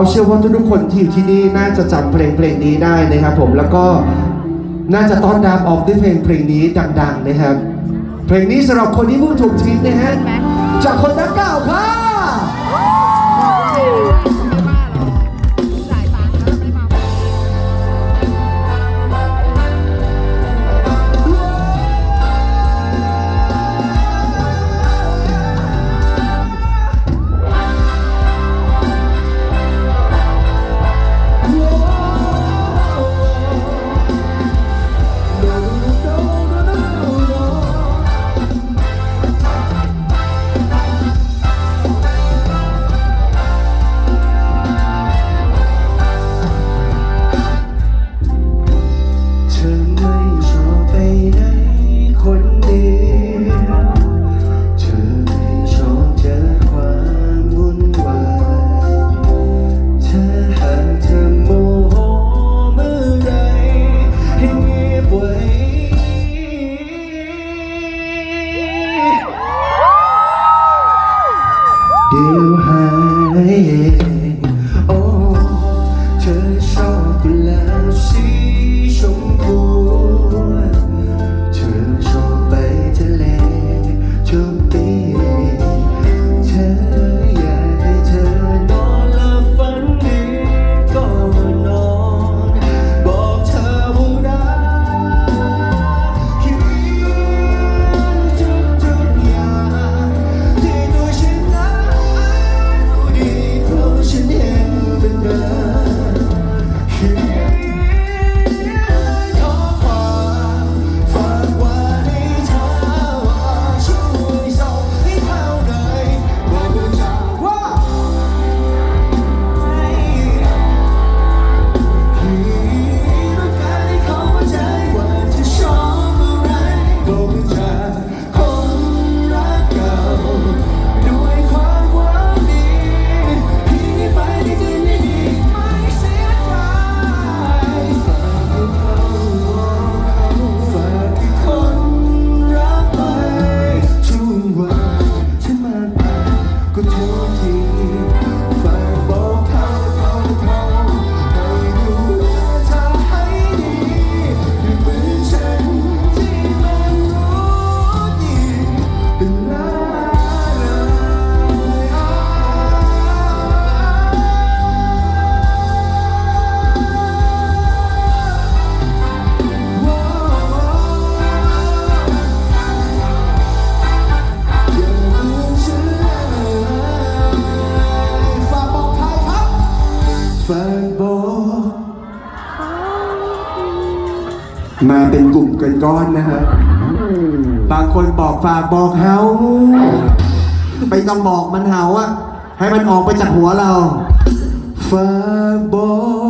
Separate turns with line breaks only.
เอาเชื่อว่าทุกๆคนที่อยู่ที่นี่น่าจะจำเพลงเพลงนี้ได้นะครับผมแล้วก็น่าจะต้อนรับออกด้วยเพลงเพลงนี้ดัง ๆ นะครับ เพลงนี้สำหรับคนที่เพิ่งถูกทิ้งนะฮะจากคนรักเก่าครับ เดี๋ยวหาย มาเป็นกลุ่มกันก้อนนะฮะบางคนบอกฝากบอกเฮาไม่ต้องบอกมันเฮาอะให้มันออกไปจากหัวเราฝากบอก